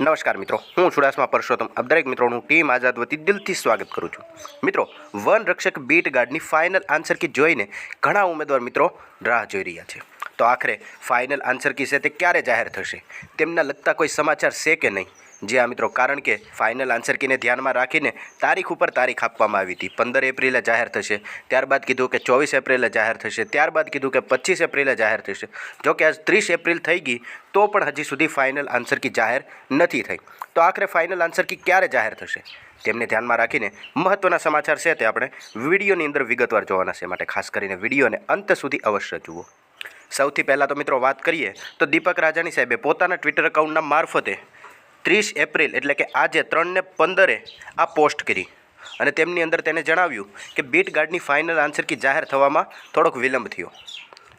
નમસ્કાર મિત્રો, હું ચુડાસમા પરસોત્તમ. આપ દરેક મિત્રોનું ટીમ આઝાદ વતી દિલથી સ્વાગત કરું છું. મિત્રો, વન રક્ષક બીટ ગાર્ડની ફાઇનલ આન્સર કી જોઈને ઘણા ઉમેદવાર મિત્રો રાહ જોઈ રહ્યા છે. તો આખરે ફાઇનલ આન્સર કી છે તે ક્યારે જાહેર થશે? તેમના લગતા કોઈ સમાચાર છે કે નહીં? જી હા મિત્રો, કારણ કે ફાઇનલ આન્સર કીને ધ્યાનમાં રાખીને તારીખ ઉપર તારીખ આપવામાં આવી હતી. પંદર એપ્રિલે જાહેર થશે, ત્યારબાદ કીધું કે ચોવીસ એપ્રિલે જાહેર થશે, ત્યારબાદ કીધું કે પચીસ એપ્રિલે જાહેર થશે. જો કે આજ ત્રીસ એપ્રિલ થઈ ગઈ, તો પણ હજી સુધી ફાઇનલ આન્સર કી જાહેર નથી થઈ. તો આખરે ફાઇનલ આન્સર કી ક્યારે જાહેર થશે? તેમને ધ્યાનમાં રાખીને મહત્ત્વના સમાચાર છે તે આપણે વિડીયોની અંદર વિગતવાર જોવાના છે. માટે ખાસ કરીને વિડીયોને અંત સુધી અવશ્ય જુઓ. સૌથી પહેલાં તો મિત્રો વાત કરીએ, તો દીપક રાજાણી સાહેબે પોતાના ટ્વિટર એકાઉન્ટના મારફતે ત્રીસ એપ્રિલ, એટલે કે આજે ત્રણને પંદરે આ પોસ્ટ કરી. અને તેમની અંદર તેને જણાવ્યું કે બીટ ગાર્ડની ફાઇનલ આન્સર કી જાહેર થવામાં થોડોક વિલંબ થયો.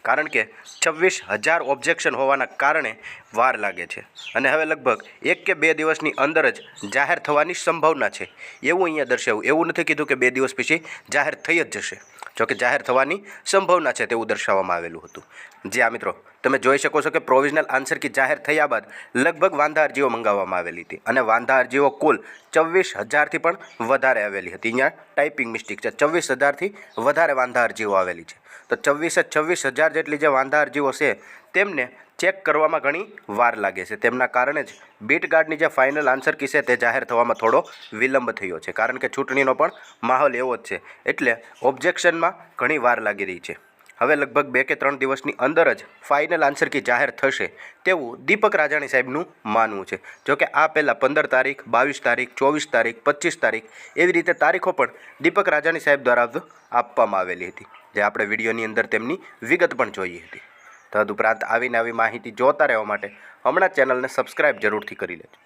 કારણ કે છવ્વીસ હજાર ઓબ્જેક્શન હોવાના કારણે વાર લાગે છે. અને હવે લગભગ એક કે બે દિવસની અંદર જ જાહેર થવાની સંભાવના છે. એવું અહીંયા દર્શાવ્યું. એવું નથી કીધું કે બે દિવસ પછી જાહેર થઈ જ જશે. જોકે જાહેર થવાની સંભાવના છે તેવું દર્શાવવામાં આવેલું હતું. જે આ મિત્રો. તમે જોઈ શકો છો કે પ્રોવિઝનલ આન્સર કી જાહેર થયા બાદ લગભગ વાંધા અરજીઓ મંગાવવામાં આવેલી હતી. અને વાંધા અરજીઓ કુલ ચોવીસ હજારથી પણ વધારે આવેલી હતી. અહીંયા ટાઈપિંગ મિસ્ટેક છે. ચોવીસ હજારથી વધારે વાંધા અરજીઓ આવેલી છે. તો છવ્વીસે છવ્વીસ હજાર જેટલી જે વાંધા અરજીઓ છે, તેમને ચેક કરવામાં ઘણી વાર લાગે છે. તેમના કારણે જ બીટ ગાર્ડની જે ફાઇનલ આન્સર કી છે, તે જાહેર થવામાં થોડો વિલંબ થયો છે. કારણ કે ચૂંટણીનો પણ માહોલ એવો જ છે. એટલે ઓબ્જેક્શનમાં ઘણી વાર લાગી રહી છે. હવે લગભગ બે કે ત્રણ દિવસની અંદર જ ફાઇનલ આન્સર કી જાહેર થશે તેવું દીપક રાજાણી સાહેબનું માનવું છે. જો કે આ પહેલાં પંદર તારીખ, બાવીસ તારીખ, ચોવીસ તારીખ, પચીસ તારીખ એવી રીતે તારીખો પણ દીપક રાજાણી સાહેબ દ્વારા આપવામાં આવેલી હતી. જે આપણે વિડીયોની અંદર તેમની વિગત પણ જોઈ હતી. તદુપરાંત આવી માહિતી જોતા રહેવા માટે હમણાં ચેનલને સબસ્ક્રાઇબ જરૂરથી કરી લેજો.